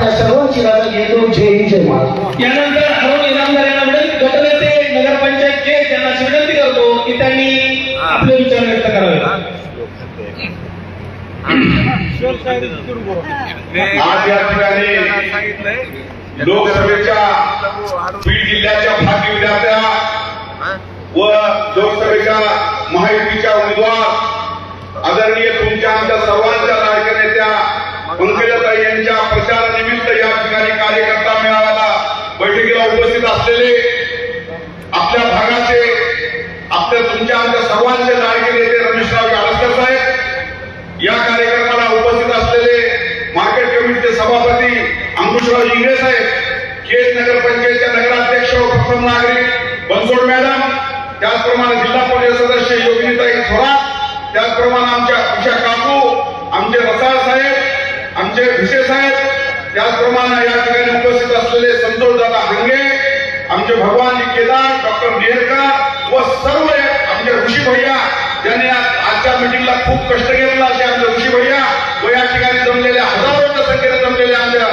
आपल्या सर्वांची राजा घेतो. जय जय महाराज यानंतर अरुण इनामदार यांना गटनेते नगरपंचायत त्यांना विनंती करतो की त्यांनी आपले विचार व्यक्त करावे आज या ठिकाणी लोकसभेच्या बीड जिल्ह्याच्या भाग्य विधात्या व लोकसभेच्या महायुतीच्या उमेदवार आदरणीय तुमच्या आमच्या सर्वांच्या लाडक्या नेत्या पंकजाताई उपस्थित असलेले आपल्या भागाचे आपल्या तुमच्या आमच्या सर्वांचे लाडके नेते रमेशराव गाडकर साहेब या कार्यक्रमाला उपस्थित असलेले मार्केट कमिटीचे सभापती अंकुशराव इंगळे साहेब केज नगर पंचायतच्या नगराध्यक्ष प्रथम नागरिक बनसोड मॅडम त्याचप्रमाणे जिल्हा परिषद सदस्य योगिनीताई थोरात त्याचप्रमाणे आमच्या उषा काकू आमचे वसाळ साहेब आमचे भिसे साहेब त्याचप्रमाणे या ठिकाणी उपस्थित असलेले संतोष दादा हंगे आमचे भगवान केदार डॉक्टर नेहरकर व सर्व आमचे ऋषी भैया ज्यांनी आजच्या मीटिंगला खूप कष्ट घेतला असे आमचे ऋषी भैया व या ठिकाणी जमलेल्या हजारो संख्येने जमलेल्या आमच्या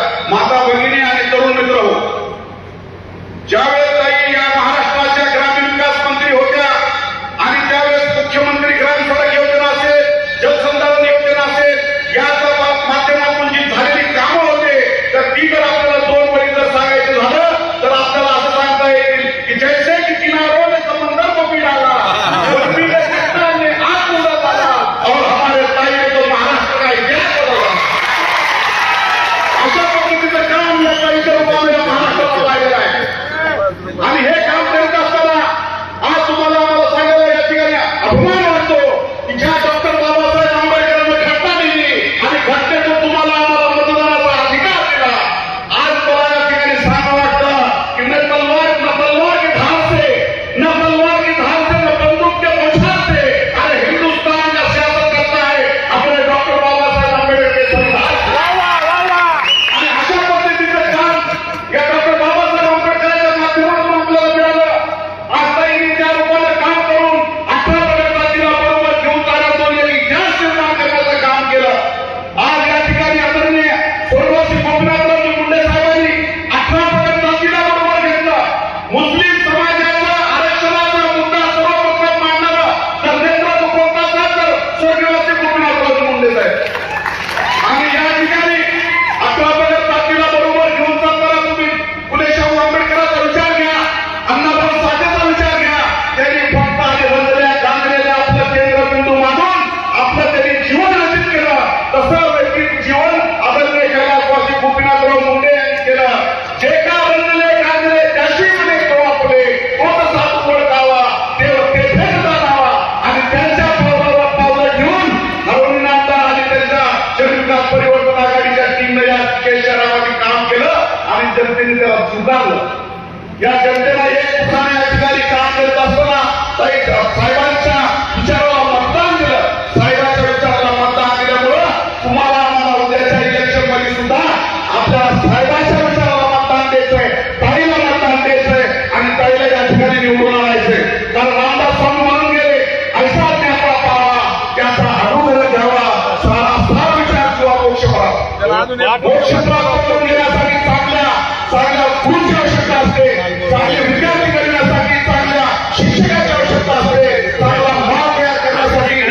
घेण्यासाठी चांगल्या चांगल्या गुरुची आवश्यकता असते. चांगले विद्यार्थी करण्यासाठी चांगल्या शिक्षकाची आवश्यकता असते. चांगला माल तयार करण्यासाठी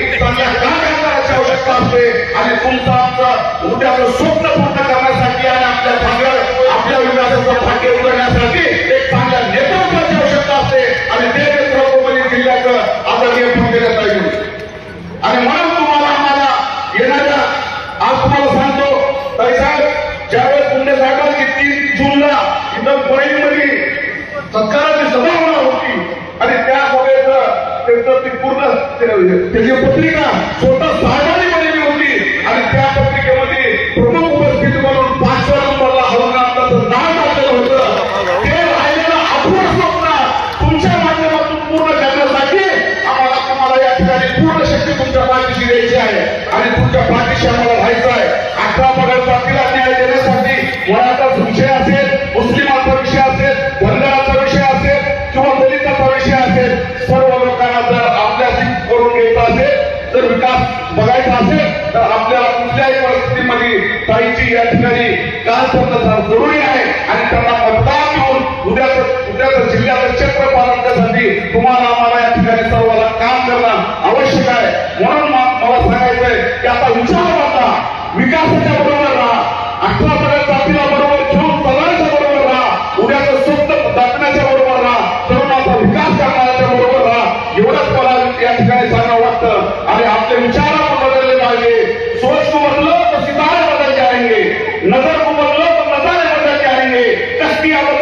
आवश्यकता असते. आणि तुमचं आमचं उद्याचं स्वप्न पूर्ण करण्यासाठी Teria oportunidade. Conta as armas. आपल्याला कुठल्याही परिस्थितीमध्ये ताईची या ठिकाणी काल त्यांना जरुरी आहे आणि त्यांना मतदान घेऊन उद्याच उद्याच जिल्ह्याचं क्षेत्र पालटण्यासाठी तुम्हाला आम्हाला या ठिकाणी सर्वांना काम करणं आवश्यक आहे. म्हणून मला सांगायचंय की आता विचार करता. विकासाच्या बरोबर राहा. अठरा நபி அவர்